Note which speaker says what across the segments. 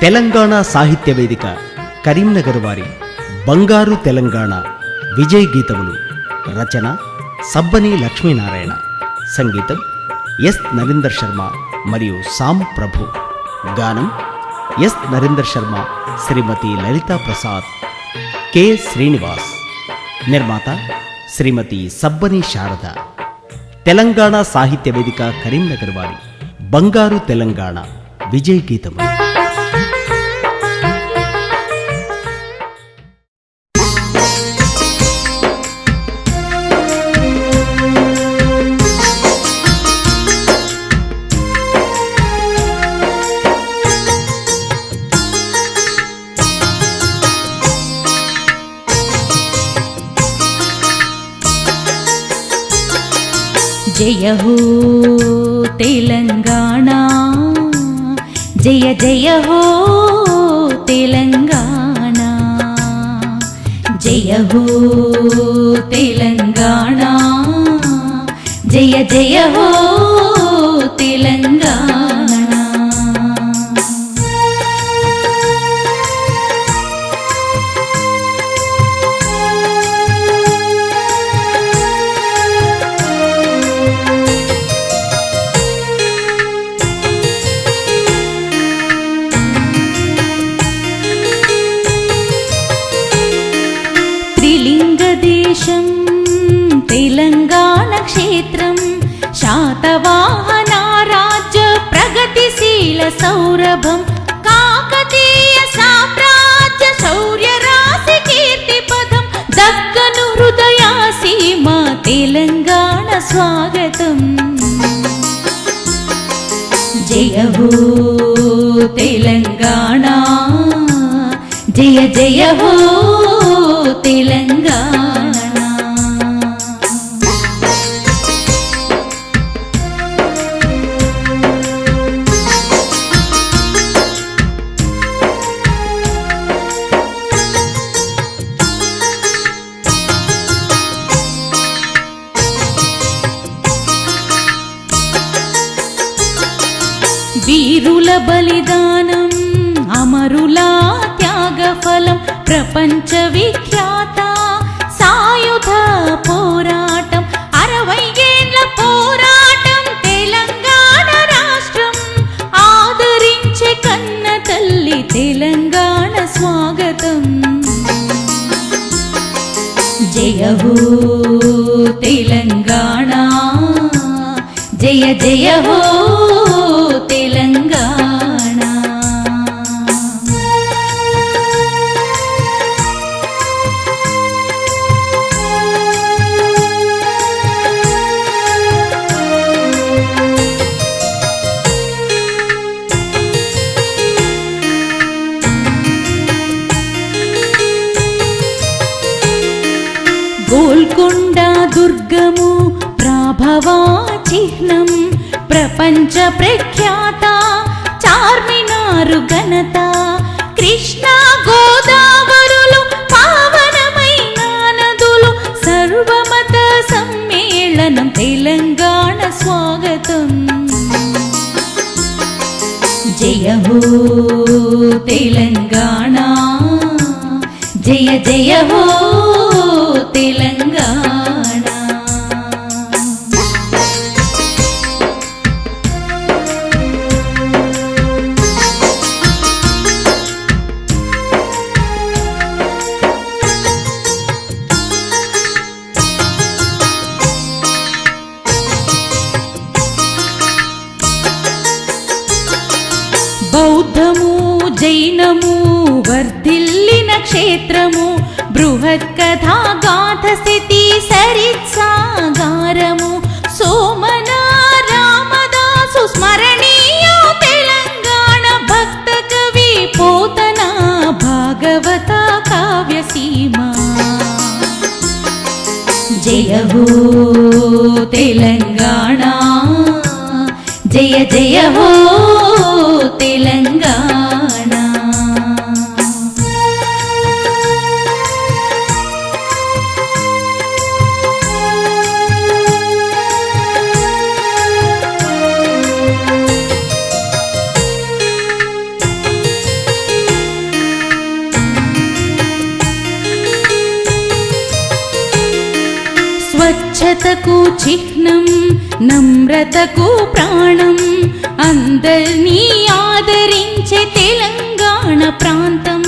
Speaker 1: తెలంగాణ సాహిత్య వేదిక కరీంనగర్ వారి బంగారు తెలంగాణ విజయ్ గీతములు. రచన సబ్బని లక్ష్మీనారాయణ. సంగీతం ఎస్ నరేందర్ శర్మ మరియు సామ్ ప్రభు. గానం ఎస్ నరేందర్ శర్మ శ్రీమతి లలితా ప్రసాద్ కె శ్రీనివాస్. నిర్మాత శ్రీమతి సబ్బని శారద. తెలంగాణ సాహిత్య వేదిక కరీంనగర్ వారి బంగారు తెలంగాణ విజయ్ గీతములు.
Speaker 2: జయ హో తెలంగాణ. జయ జయ హో తెలంగాణ. జయ హో తెలంగాణ. జయ జయ హో క్షేత్రం. శాతవాహన రాజ్య ప్రగతిశీల సౌరభం. కాకతీయ సామ్రాజ్య శౌర్య రాశి కీర్తి పదం. దక్కను హృదయ సీమ తెలంగాణ స్వాగతం. జయ హో తెలంగాణ. జయ జయ హో తెలంగాణ. వీరుల బలిదానం అమరుల త్యాగఫలం ప్రపంచ విఖ్యాత సాయుధ పోరాటం అరవై ఏండ్ల పోరాటం తెలంగాణ రాష్ట్రం ఆదరించే కన్న తల్లి తెలంగాణ స్వాగతం. జయ హో తెలంగాణ గోల్కొండ దుర్గము ప్రాభవా చిహ్నం ప్రపంచ ప్రఖ్యాత చార్మినారు ఘనత కృష్ణ గోదావరులు పావనమైన నదులు సర్వమత సమ్మేళనం తెలంగాణ స్వాగతం. జయ హో తెలంగాణ జయ జయ హో తెలంగాణ. బౌద్ధము జైనము వర్ధిల్లిన క్షేత్రము बृहत्कथा कथा सरित्सागारमु सोमना रामदासु सुस्मरणीय तेलङ्गाण भक्तकवि पोतना भागवता काव्यसीमा। जय हो तेलङ्गाणा। जय जय हो तेलङ्गाणा। స్వచ్ఛతకు చిహ్నం నమ్రతకు ప్రాణం. అందరినీ ఆదరించే తెలంగాణ ప్రాంతం.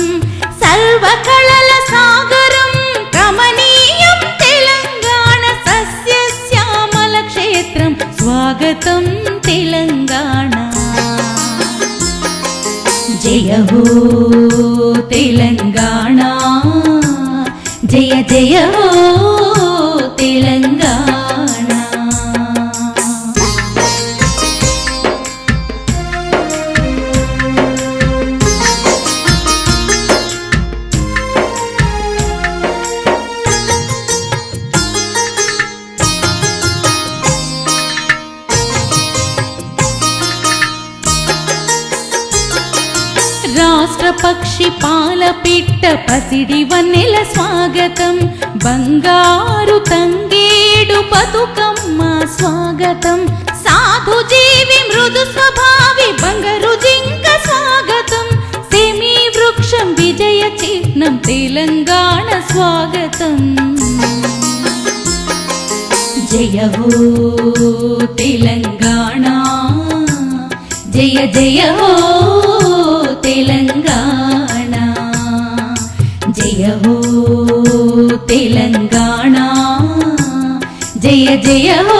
Speaker 2: సర్వకళల సాగరం రమణీయం తెలంగాణ సస్య శ్యామల క్షేత్రం. స్వాగతం తెలంగాణ. జయ హో తెలంగాణ. జయ జయ హో పక్షి పాలపిట్ట పసిడి వన్నెల స్వాగతం. బంగారు తంగేడు బతుకమ్మ స్వాగతం. సాధు జీవి మృదు స్వభావి బంగారు జింక స్వాగతం. సెమి వృక్షం విజయ చిహ్నం తెలంగాణ స్వాగతం. జయ హో తెలంగాణ. జయ జయ హో തെലങ്കാണ ജയ ഹോ തെലങ്കാണ ജയ ജയ ഹോ